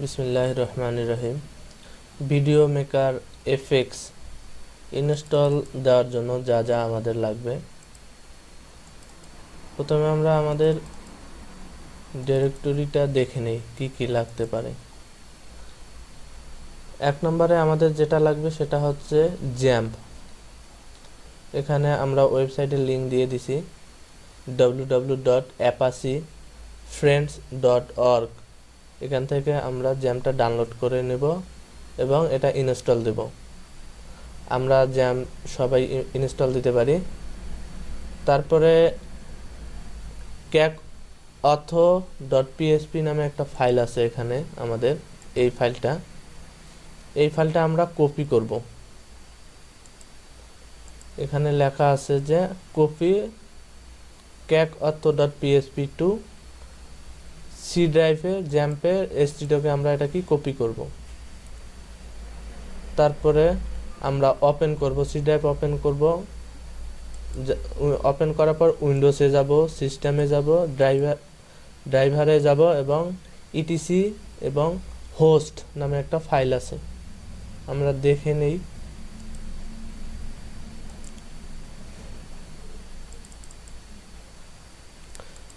বিসমিল্লাহ রহমান রহিম ভিডিও মেকার এফএক্স ইনস্টল দেওয়ার জন্য যা যা আমাদের লাগবে। প্রথমে আমরা আমাদের ডিরেক্টরিটা দেখে নিই, কী কী লাগতে পারে। এক নম্বরে আমাদের যেটা লাগবে সেটা হচ্ছে জ্যাম্প। এখানে আমরা ওয়েবসাইটের লিঙ্ক দিয়ে দিছি www.apache dot apache friends dot org এখান থেকে আমরা জ্যামটা ডাউনলোড করে নেব এবং এটা ইনস্টল দেব। আমরা জ্যাম সবাই ইনস্টল দিতে পারি। তারপরে ক্যাক অথ ডট পিএসপি নামে একটা ফাইল আছে এখানে আমাদের, এই ফাইলটা এই ফাইলটা আমরা কপি করব। এখানে লেখা আছে যে কপি ক্যাক অথ ডট পিএসপি টু সি ড্রাইভে জ্যাম্পে এসটিডকে আমরা এটা কি কপি করব। তারপরে আমরা ওপেন করব সি ড্রাইভ ওপেন করব। ওপেন করার পর উইন্ডোজে যাব সিস্টেমে যাব ড্রাইভার ড্রাইভারে যাব এবং ইটিসি এবং হোস্ট নামে একটা ফাইল আছে। আমরা দেখে নেই।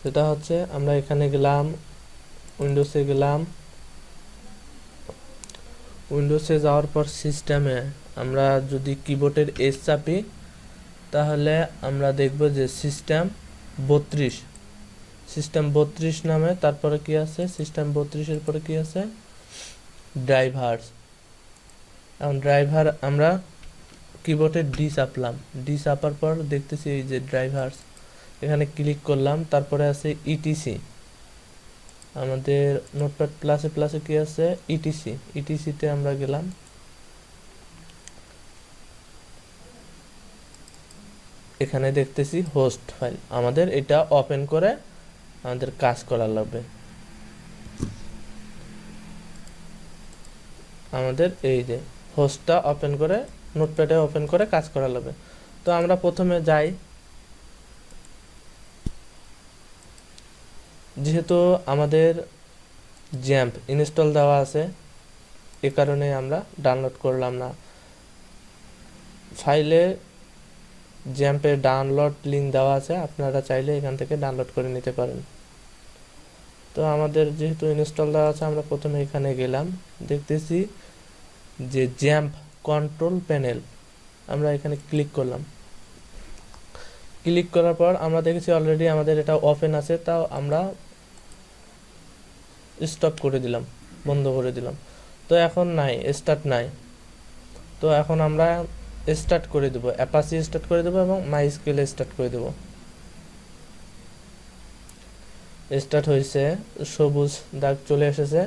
সেটা হচ্ছে আমরা এখানে গেলাম উইন্ডোজে গেলাম। উইন্ডোজে যাওয়ার পর সিস্টেমে আমরা যদি কিবোর্ডের এস চাপি, তাহলে আমরা দেখব যে সিস্টেম বত্রিশ। সিস্টেম বত্রিশ নামে তারপরে কি আছে? সিস্টেম বত্রিশের পরে কি আছে? ড্রাইভার্স এখন ড্রাইভার আমরা কিবোর্ডে ডি চাপলাম। ডি চাপার পর দেখতেছি এই যে ড্রাইভার্স এখানে ক্লিক করলাম, তারপরে আছে ইটিসি আমাদের নোটপ্যাড প্লাসে প্লাসে কি আছে? ইটিসি ইটিসিতে আমরা গেলাম। এখানে দেখতেছি হোস্ট ফাইল আমাদের এটা ওপেন করে আমাদের কাজ করা লাগবে। আমাদের এই যে হোস্টটা ওপেন করে নোটপ্যাডে ওপেন করে কাজ করা লাগবে। তো আমরা প্রথমে যাই। যেহেতু আমাদের জ্যাম্প ইনস্টল দেওয়া আছে, এ কারণে আমরা ডাউনলোড করলাম না। ফাইলে জ্যাম্পের ডাউনলোড লিঙ্ক দেওয়া আছে, আপনারা চাইলে এখান থেকে ডাউনলোড করে নিতে পারেন। তো আমাদের যেহেতু ইনস্টল দেওয়া আছে, আমরা প্রথমে এখানে গেলাম, দেখতেছি যে জ্যাম্প কন্ট্রোল প্যানেল, আমরা এখানে ক্লিক করলাম। ক্লিক করার পর আমরা দেখেছি অলরেডি আমাদের এটা ওপেন আছে, তাও আমরা স্টপ করে দিলাম, বন্ধ করে দিলাম। তো এখন নাই স্টার্ট নাই। তো এখন আমরা স্টার্ট করে দেবো অ্যাপাসি স্টার্ট করে দেবো এবং মাই স্কেল স্টার্ট করে দেবো। স্টার্ট হয়েছে সবুজ দাগ চলে এসেছে,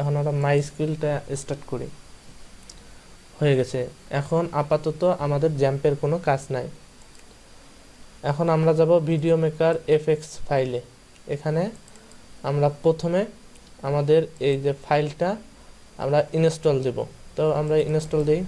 এখন আমরা মাই স্কিলটা স্টার্ট করি। হয়ে গেছে। এখন আপাতত আমাদের জ্যাম্পের কোনো কাজ নাই। এখন আমরা যাব ভিডিও মেকার এফএক্স ফাইলে এখানে আমরা প্রথমে আমাদের এই যে ফাইলটা আমরা ইনস্টল দেব। তো আমরা ইনস্টল দিই।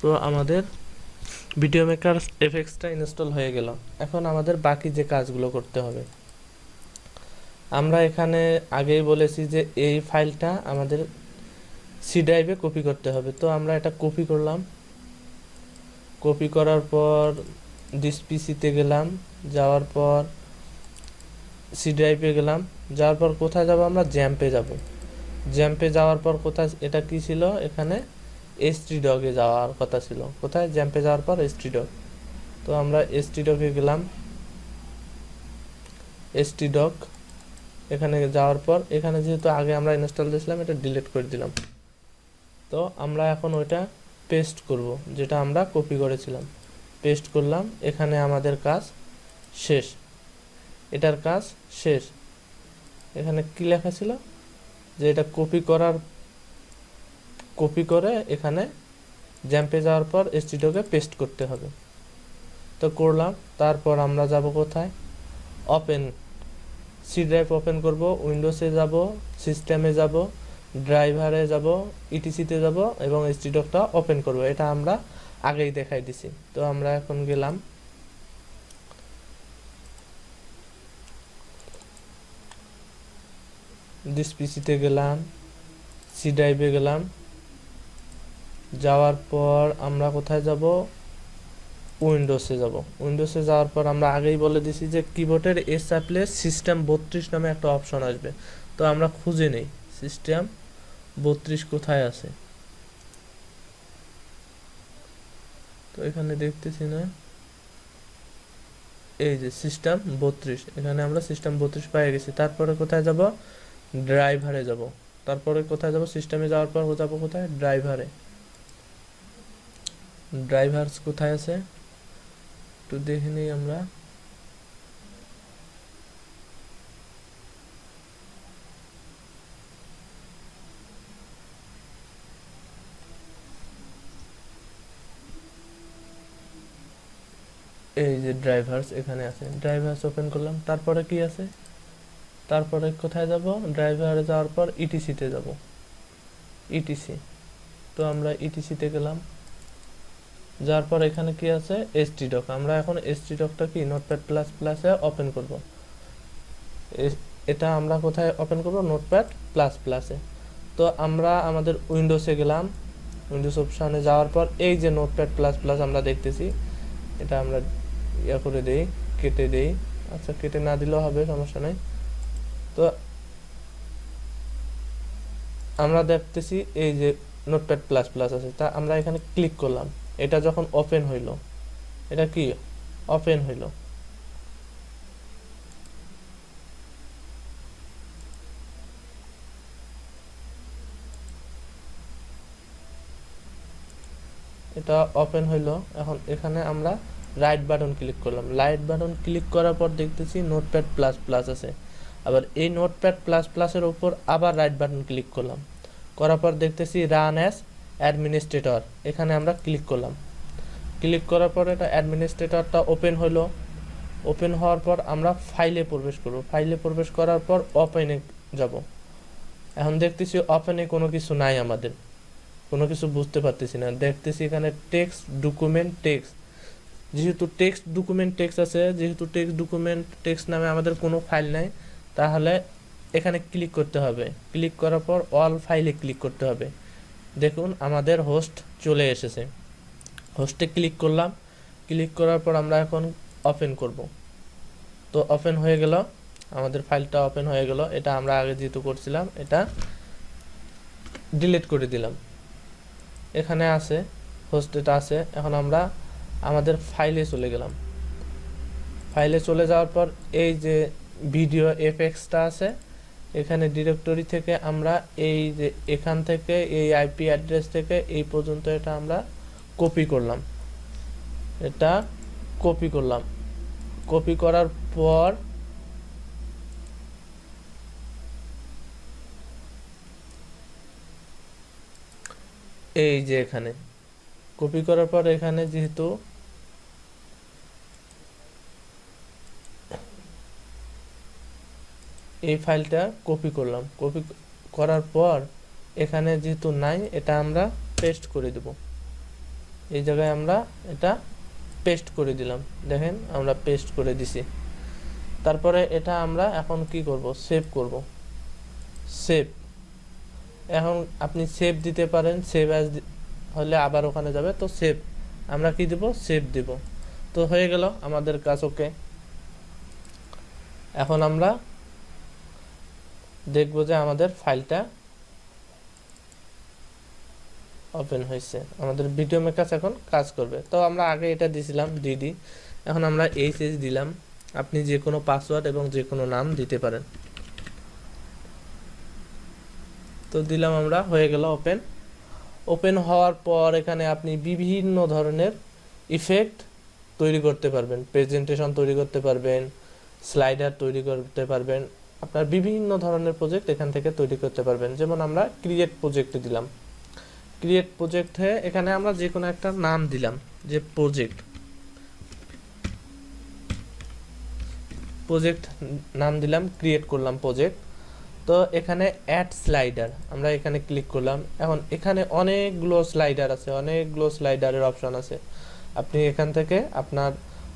তো আমাদের ভিডিও মেকার এফএক্সটা ইনস্টল হয়ে গেল। এখন আমাদের বাকি যে কাজগুলো করতে হবে। আমরা এখানে আগেই বলেছি যে এই ফাইলটা আমাদের সি ড্রাইভে কপি করতে হবে। তো আমরা এটা কপি করলাম। কপি করার পর ডিস পিসিতে গেলাম। যাওয়ার পর সি ড্রাইভে গেলাম। যাওয়ার পর কোথায় যাব? আমরা জ্যাম্পে যাব। জ্যাম্পে যাওয়ার পর কোথায়, এটা কি ছিল? এখানে এসটি ডগে যাওয়ার কথা ছিল। কোথায়? জ্যাম্পে যাওয়ার পর এসটি ডগ তো আমরা এসটি ডগে গেলাম। এসটি ডগ এখানে যাওয়ার পর, এখানে যেহেতু আগে আমরা ইনস্টল দিয়েছিলাম, এটা ডিলিট করে দিলাম। তো আমরা এখন ওইটা পেস্ট করব, যেটা আমরা কপি করেছিলাম। পেস্ট করলাম, এখানে আমাদের কাজ শেষ। এটার কাজ শেষ। এখানে কি লেখা ছিল? যে এটা কপি করার কপি করে এখানে জ্যাম্পে যাওয়ার পর এসটিডোকে পেস্ট করতে হবে। তো করলাম, তারপর আমরা যাব কোথায়? ওপেন সি ড্রাইভ ওপেন করব উইন্ডোজে যাব সিস্টেমে যাব ড্রাইভারে যাব ইটিসিতে যাব এবং এসটিডকটা ওপেন করব। এটা আমরা আগেই দেখাই দিছি। তো আমরা এখন গেলাম। দিস পিসিতে গেলাম সি ড্রাইভে গেলাম। যাওয়ার পর আমরা কোথায় যাব? উইন্ডোসে যাব। উইন্ডোসে যাওয়ার পর আমরা আগেই বলে দিছি যে কিবোর্ডের এস চাপলে সিস্টেম বত্রিশ নামে একটা অপশন আসবে। তো আমরা খুঁজে নেই সিস্টেম বত্রিশ কোথায় আছে। তো এখানে দেখতেছি না। এই যে সিস্টেম বত্রিশ। এখানে আমরা সিস্টেম বত্রিশ পেয়ে গেছি। তারপরে কোথায় যাব? ড্রাইভারে যাব। তারপরে কোথায় যাব? সিস্টেমে যাওয়ার পর যাব কোথায়? ড্রাইভারে। ড্রাইভারস কোথায় আছে? একটু দেখে নিই আমরা। এই যে ড্রাইভার্স এখানে আছে। ড্রাইভার্স ওপেন করলাম। তারপরে কি আছে? তারপরে কোথায় যাব? ড্রাইভারে যাওয়ার পর ইটিসিতে যাব। ইটিসি তো আমরা ইটিসিতে গেলাম। যাওয়ার পর এখানে কি আছে? এসটি ডক আমরা এখন এসটি ডকটা কি? নোটপ্যাড প্লাস প্লাসে ওপেন করব। এটা আমরা কোথায় ওপেন করব? নোটপ্যাড প্লাস প্লাসে তো আমরা আমাদের উইন্ডোসে গেলাম। উইন্ডোজ অপশানে যাওয়ার পর এই যে নোটপ্যাড প্লাস প্লাস আমরা দেখতেছি, এটা আমরা ইয়া করে দেই, কেটে দেই। আচ্ছা কেটে না দিলেও হবে, সমস্যা নেই। তো আমরা দেখতেছি এই যে নোটপ্যাড প্লাস প্লাস আছে। তা আমরা এখানে ক্লিক করলাম। এটা যখন ওপেন হইল, এটা কি? ওপেন হইল। এটা ওপেন হইল। এখন এখানে আমরা রাইট বাটন ক্লিক করলাম। রাইট বাটন ক্লিক করার পর দেখতেছি নোটপ্যাড প্লাস প্লাস আছে। আবার এই নোটপ্যাড প্লাস প্লাসের উপর আবার রাইট বাটন ক্লিক করলাম। করার পর দেখতেছি রান অ্যাজ অ্যাডমিনিস্ট্রেটর এখানে আমরা ক্লিক করলাম। ক্লিক করার পর এটা অ্যাডমিনিস্ট্রেটরটা ওপেন হলো। ওপেন হওয়ার পর আমরা ফাইলে প্রবেশ করব। ফাইলে প্রবেশ করার পর ওপেনে যাব। এখন দেখতেছি ওপেনে কোনো কিছু নাই আমাদের। কোনো কিছু বুঝতে পারতেছি না। দেখতেছি এখানে টেক্সট ডকুমেন্ট টেক্সট যেহেতু টেক্সট ডকুমেন্ট টেক্সট আছে, যেহেতু টেক্সট ডকুমেন্ট টেক্সট নামে আমাদের কোনো ফাইল নাই, তাহলে এখানে ক্লিক করতে হবে। ক্লিক করার পর অল ফাইলে ক্লিক করতে হবে। দেখুন, আমাদের হোস্ট চলে এসেছে। হোস্টে ক্লিক করলাম। ক্লিক করার পর আমরা এখন ওপেন করব। তো ওপেন হয়ে গেল। আমাদের ফাইলটা ওপেন হয়ে গেল। এটা আমরা আগে যেহেতু করছিলাম, এটা ডিলিট করে দিলাম। এখানে আছে হোস্ট এটা আছে। এখন আমরা আমাদের ফাইলে চলে গেলাম। ফাইলে চলে যাওয়ার পর এই যে ভিডিও এফএক্সটা আছে এখানে ডিরেক্টরি থেকে আমরা এই যে এখান থেকে এই আইপি অ্যাড্রেস থেকে এই পর্যন্ত এটা আমরা কপি করলাম। এটা কপি করলাম। কপি করার পর এই যে এখানে। কপি করার পর এখানে যেহেতু এই ফাইলটা কপি করলাম। কপি করার পর এখানে যেহেতু নাই, এটা আমরা পেস্ট করে দেব। এই জায়গায় আমরা এটা পেস্ট করে দিলাম। দেখেন, আমরা পেস্ট করে দিছি। তারপরে এটা আমরা এখন কি করব? সেভ করব। সেভ এখন আপনি সেভ দিতে পারেন। সেভ অ্যাজ হলে আবার ওখানে যাবে। তো সেভ আমরা কি দেব? সেভ দেব। তো হয়ে গেল আমাদের কাজ ওকে এখন আমরা দেখব যে আমাদের ফাইলটা ওপেন হয়েছে। আমাদের ভিডিও মেকার এখন কাজ করবে। তো আমরা আগে এটা দিছিলাম ডিডি এখন আমরা এইচ এস দিলাম। আপনি যে কোনো পাসওয়ার্ড এবং যে কোনো নাম দিতে পারেন। তো দিলাম আমরা, হয়ে গেল ওপেন। ওপেন হওয়ার পর এখানে আপনি বিভিন্ন ধরনের ইফেক্ট তৈরি করতে পারবেন। প্রেজেন্টেশন তৈরি করতে পারবেন স্লাইডার তৈরি করতে পারবেন। আপনার বিভিন্ন ধরনের প্রজেক্ট এখান থেকে তৈরি করতে পারবেন। যেমন আমরা ক্রিয়েট প্রজেক্টে দিলাম। ক্রিয়েট প্রজেক্টে এখানে আমরা যে কোনো একটা নাম দিলাম, যে প্রজেক্ট প্রজেক্ট নাম দিলাম ক্রিয়েট করলাম প্রজেক্ট তো এখানে অ্যাড স্লাইডার আমরা এখানে ক্লিক করলাম। এখন এখানে অনেকগুলো স্লাইডার আছে, অনেকগুলো স্লাইডারের অপশন আছে। আপনি এখান থেকে আপনার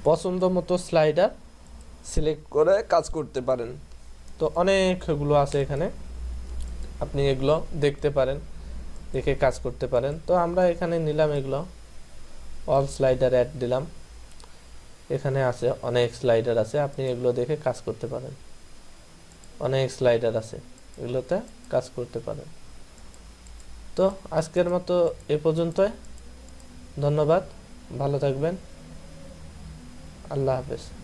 পছন্দ মতো স্লাইডার সিলেক্ট করে কাজ করতে পারেন। তো অনেকগুলো আছে এখানে। আপনি এগুলো দেখতে পারেন, দেখে কাজ করতে পারেন। তো আমরা এখানে নিলাম এগুলো। অল স্লাইডার অ্যাড দিলাম। এখানে আছে, অনেক স্লাইডার আছে। আপনি এগুলো দেখে কাজ করতে পারেন। অনেক স্লাইডার আছে। এগুলোতে কাজ করতে পারেন। তো আজকের মতো এ পর্যন্তই। ধন্যবাদ। ভালো থাকবেন। আল্লাহ হাফেজ।